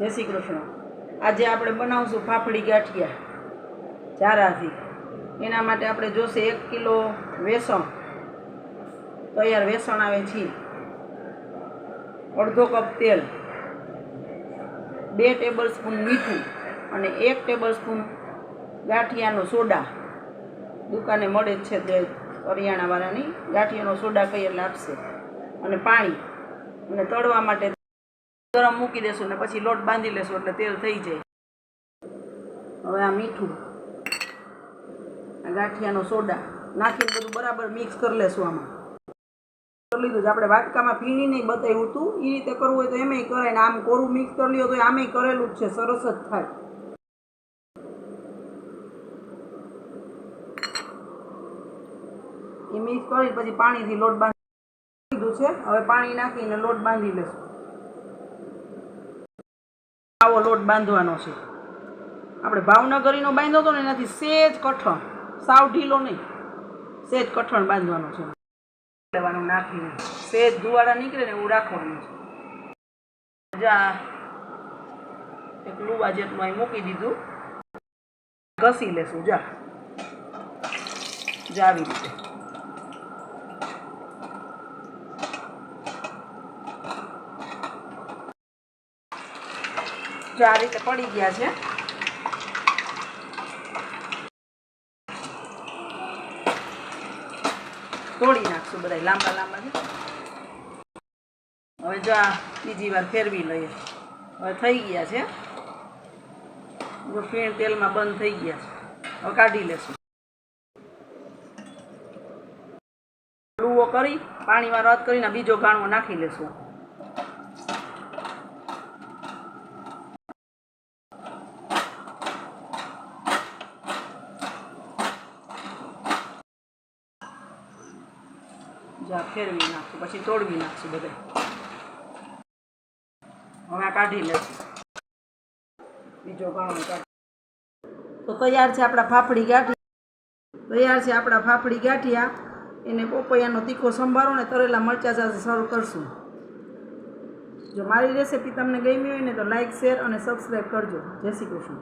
જય શ્રી કૃષ્ણ. આજે આપણે બનાવશું ફાફડી ગાંઠિયા ચારાથી એના માટે આપણે જોશે એક કિલો વેસણ. તૈયાર વેસણ આવે છે. અડધો કપ તેલ, બે ટેબલ સ્પૂન મીઠું અને એક ટેબલ સ્પૂન ગાંઠિયાનો સોડા. દુકાને મળે જ છે તે કરિયાણાવાળાની ગાંઠિયાનો સોડા કહીએ એટલે આપશે અને પાણી. અને તળવા માટે ગરમ મૂકી દેશું ને પછી લોટ બાંધી લેશું એટલે તેલ થઈ જાય. હવે આ મીઠું, આ ગાંઠિયાનો સોડા નાખીને બધું બરાબર મિક્સ કરી લેશું આમાં. કરી લીધું છે. આપણે વાટકામાં પીણી નહીં બતાવ્યું હતું એ રીતે કરવું હોય તો એમાંય કરાય ને આમ કોરું મિક્સ કરી લ્યો તો આમેય કરેલું જ છે. સરસ જ થાય. એ મિક્સ કરી પછી પાણીથી લોટ બાંધી લીધું છે. હવે પાણી નાખીને લોટ બાંધી લેશું. આવો લોટ બાંધવાનો છે. આપણે ભાવનગરીનો બાંધ્યો હતો ને, એનાથી સેજ કઠણ, સાવ ઢીલો નહીં. સેજ કઠણ બાંધવાનો છે. લેવાનું નાખીને સેજ ધુવાડા નીકળે ને એવું રાખવાનું છે. જા. એક લુવા જેટલું અહીં મૂકી દીધું. ઘસી લેશું, જા. જા આવી રીતે. જો આ રીતે પડી ગયા છે. તોડી નાખશું બધા લાંબા લાંબા હવે જો આ બીજી વાર ફેરવી લઈએ. હવે થઈ ગયા છે. ફેણ તેલમાં બંધ થઈ ગયા છે. હવે કાઢી લેશું. લુવો કરી, પાણીમાં રદ કરીને બીજો ગાણવો નાખી લેશું. જા ફેરવી નાખશું પછી તોડવી નાખશું બધે. હવે કાઢી લેશું બીજો કાઢ. તો તૈયાર છે આપણા ફાફડી ગાંઠી તૈયાર છે આપણા ફાફડી ગાંઠિયા. એને પોપૈયાનો તીખો સંભારો ને તરેલા મરચા સાથે સર્વ કરશું. જો મારી રેસીપી તમને ગમી હોય ને તો લાઇક શેર અને સબસ્ક્રાઈબ કરજો. જય શ્રી કૃષ્ણ.